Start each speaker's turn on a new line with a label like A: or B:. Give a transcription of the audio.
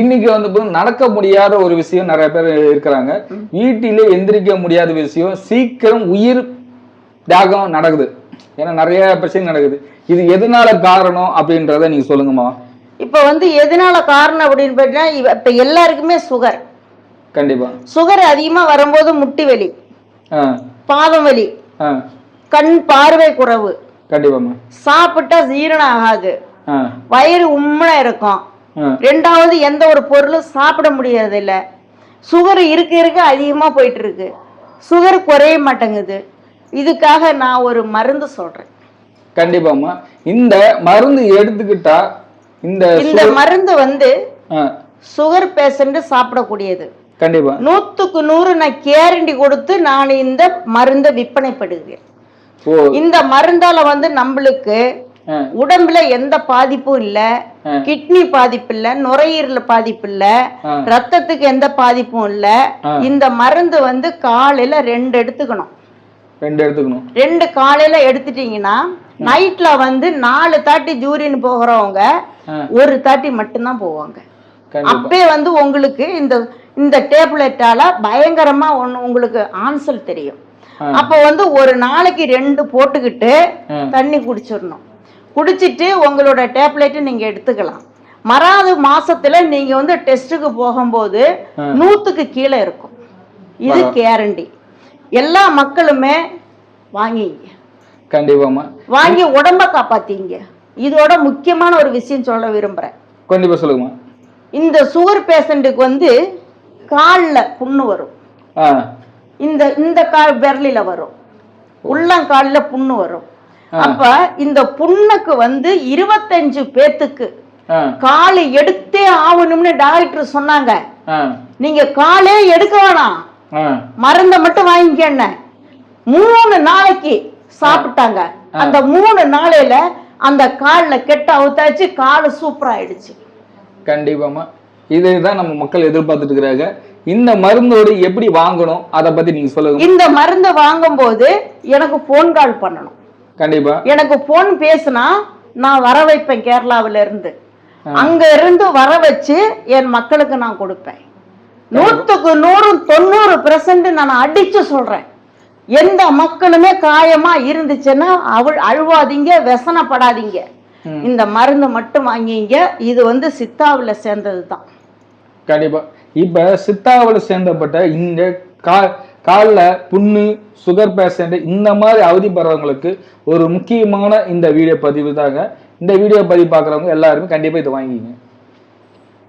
A: இன்னைக்கு வந்து நடக்க முடியாத ஒரு விஷயம் நிறைய பேர் இருக்கிறாங்க. வீட்டிலே எந்திரிக்க முடியாத விஷயம் சீக்கிரம் உயிர் தியாகம் நடக்குது. ஏன்னா நிறைய பிரச்சனை நடக்குது. இது எதனால காரணம் அப்படின்றத நீங்க சொல்லுங்கம்மா
B: இப்ப வந்து எதனால காரணம் அப்படின்னு பார்த்தீங்கன்னா இப்ப எல்லாருக்குமே சுகர்.
A: கண்டிப்பா.
B: சுகர் அதிகமா வரும்போது முட்டி வலி பாதம் வலி கண் பார்வை குறைவு.
A: கண்டிப்பாம்மா
B: சாப்பிட்டா ஜீரணம் ஆகாது. வயிறு உம்மன இருக்கும். ரெண்டாவது எந்த ஒரு பொருளும் சாப்பிட முடியறது இல்ல சுகர் இருக்க இருக்க அதிகமா போயிட்டு இருக்கு சுகர் குறைய மாட்டேங்குது. இதுக்காக நான் ஒரு மருந்து சொல்றேன்.
A: கண்டிப்பாம்மா. இந்த மருந்து எடுத்துக்கிட்டா இந்த
B: இந்த மருந்து வந்து சுகர் பேஷண்ட் சாப்பிடக்கூடியது.
A: கண்டிப்பா.
B: நூத்துக்கு நூறு நான் கேரண்டி கொடுத்து நான் இந்த மருந்தை விற்பனைப்படுகிறேன். இந்த மருந்தால வந்து நம்மளுக்கு உடம்புல எந்த பாதிப்பும் இல்ல. கிட்னி பாதிப்பு இல்ல நுரையீரல பாதிப்பு இல்ல. ரத்தத்துக்கு எந்த பாதிப்பும் இல்ல. இந்த மருந்து வந்து காலையில ரெண்டு எடுத்துக்கணும்
A: ரெண்டு எடுத்துக்கணும்
B: ரெண்டு காலையில எடுத்துட்டீங்கன்னா நைட்ல வந்து நாலு தாட்டி ஜூரின் போகிறவங்க. ஒரு தாட்டி மட்டும்தான் போவாங்க அப்பே வந்து உங்களுக்கு இந்த இந்த டேப்லெட்டால பயங்கரமா ஒண்ணு உங்களுக்கு ஆன்சல் தெரியும். அப்ப வந்து ஒரு நாளைக்கு ரெண்டு போட்டுக்கிட்டு. தண்ணி குடிச்சிடணும் குடிச்சிட்டு உங்களோட டேப்லெட்டை நீங்க எடுத்துக்கலாம். மறாவது மாசத்துல நீங்க வந்து டெஸ்ட்டுக்கு போகும்போது. நூத்துக்கு கீழே இருக்கும். இது கேரண்டி. எல்லா மக்களுமே வாங்கிங்க.
A: கண்டிப்பாம்மா.
B: வாங்கி உடம்ப காப்பாத்திங்க. இதோட முக்கியமான ஒரு விஷயம் சொல்ல விரும்புறேன்.
A: கண்டிப்பா சொல்லுங்கம்மா.
B: இந்த சுகர் பேஷண்ட்டுக்கு வந்து காலில் புண்ணு வரும். இந்த இந்த கால் விரலில வரும். உள்ளங்காலில் புண்ணு வரும். அப்ப இந்த புண்ணுக்கு வந்து இருபத்தஞ்சு பேத்துக்கு கால் எடுத்தே ஆகணும்னு டாக்டர் சொன்னாங்க. நீங்க காலே எடுக்க வேணாம். மருந்தை மட்டும் வாங்கிக்கண்ண மூணு நாளைக்கு சாப்பிட்டாங்க. அந்த மூணு நாளையில அந்த கால்ல கெட்ட அவுத்தாச்சு கால் சூப்பர் ஆயிடுச்சு.
A: கண்டிப்பாம்மா. இதுதான் நம்ம மக்கள் எதிர்பார்த்துட்டு இருக்கிறாங்க. இந்த மருந்தோடு எப்படி வாங்கணும்? அதை பத்தி நீங்க சொல்லுங்க.
B: இந்த மருந்து வாங்கும்போது எனக்கு ஃபோன் கால் பண்ணணும்.
A: கண்டிப்பா.
B: எனக்கு ஃபோன் பேசுனா நான் வர வைப்பேன் கேரளாவுல இருந்து. அங்க இருந்து வர வச்சு என் மக்களுக்கு நான் கொடுப்பேன். நூத்துக்கு நூறு தொண்ணூறு பெர்சன்ட் நான் அடிச்சு சொல்றேன். எந்த மக்களுமே காயமா இருந்துச்சுன்னா அவள் அழுவாதீங்க व्यசனப்படாதீங்க
A: ம்.
B: இந்த மருந்து மட்டும் வாங்கிங்க. இது வந்து சித்தாவுல சேர்ந்தது தான்
A: கண்டிப்பா. இப்ப சித்தாவில் சேர்ந்தப்பட்ட இந்த கா காலில் புண்ணு சுகர் பேஷண்ட் இந்த மாதிரி அவதிப்படுறவங்களுக்கு ஒரு முக்கியமான இந்த வீடியோ பதிவு தாங்க இந்த வீடியோ பதிவு பார்க்குறவங்க எல்லாருமே கண்டிப்பாக இதை வாங்கிங்க